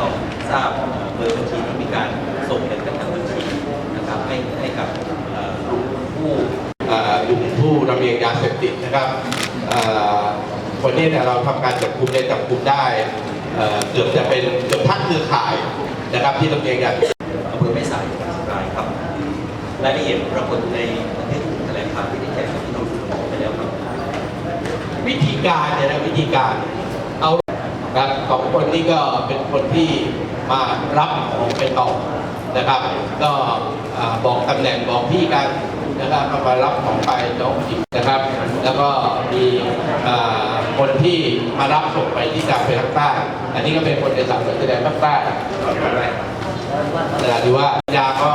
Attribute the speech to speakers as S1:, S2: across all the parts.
S1: เรทราบเบอร์บัญชีที่มีการส่งเงินกับทั้งบัญชีนะครับให้ให้กับกลุ่มผู้
S2: กลุ่มผู้ลำเลียงยาเสพติดนะครับคนนี้เนี่ยเราทำการจับกลุ่มได้จับกลุ่มได้เกือบจะเป็นเกือบทั้งคือข่ายนะครับที่ละเบียงยา
S1: อำเภอไม่สายจังสุาษครับรายละเอียดปรากฏในประเทศแถลงข่าวที่ได้แจ้งกับพี่น้องสื่อมวลชนไปแล้วครับ
S2: วิธีการเนี่ยนะวิธีการ ครับสองคนนี้ก็เป็นคนที่มารับของไปต่อนะครับ ก็บอกตำแหน่งบอกที่กันนะครับก็มารับของไปน้องจินะครับ แล้วก็มีคนที่มารับส่งไปที่กลางเป็นภาคใต้อันนี้ก็เป็นคนในสามจังหวัดชายแดนภาคใต้แต่ถือว่ายาก็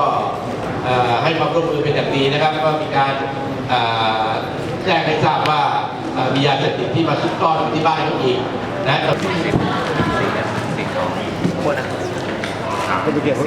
S2: ให้ความร่วมมือเป็นอย่างดีนะครับ ก็มีการแจ้งให้ทราบว่ามียาเสพติดที่มาซุกซ่อนอยู่ที่บ้านเขาอีก นะ
S3: คนเดียว